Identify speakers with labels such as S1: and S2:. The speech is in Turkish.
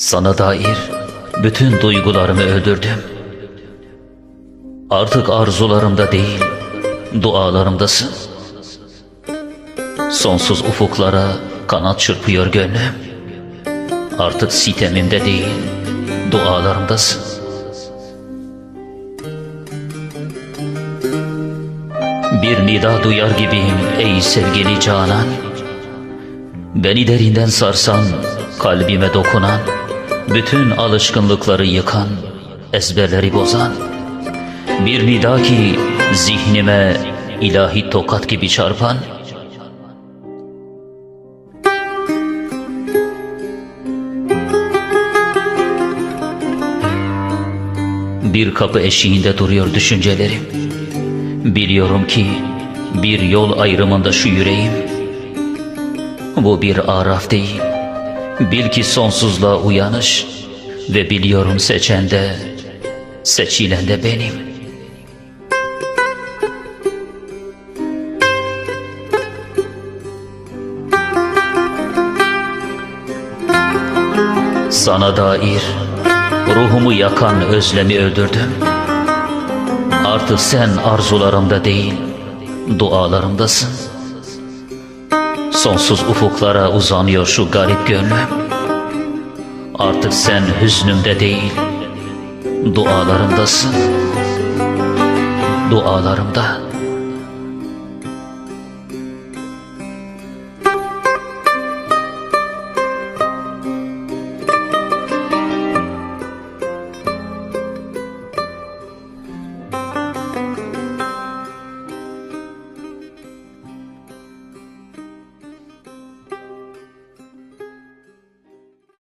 S1: Sana dair bütün duygularımı öldürdüm. Artık arzularımda değil, dualarımdasın. Sonsuz ufuklara kanat çırpıyor gönlüm. Artık sitemimde değil, dualarımdasın. Bir nida duyar gibiyim ey sevgili canan. Beni derinden sarsan, kalbime dokunan, bütün alışkınlıkları yıkan, ezberleri bozan. Bir nida ki zihnime ilahi tokat gibi çarpan. Bir kapı eşiğinde duruyor düşüncelerim. Biliyorum ki bir yol ayrımında şu yüreğim. Bu bir araf değil. Bil ki sonsuzluğa uyanış ve biliyorum seçen de seçilen de benim. Sana dair ruhumu yakan özlemi öldürdüm. Artık sen arzularımda değil, dualarımdasın. Sonsuz ufuklara uzanıyor şu garip gönlüm. Artık sen hüznümde değil, dualarımdasın. Dualarımda.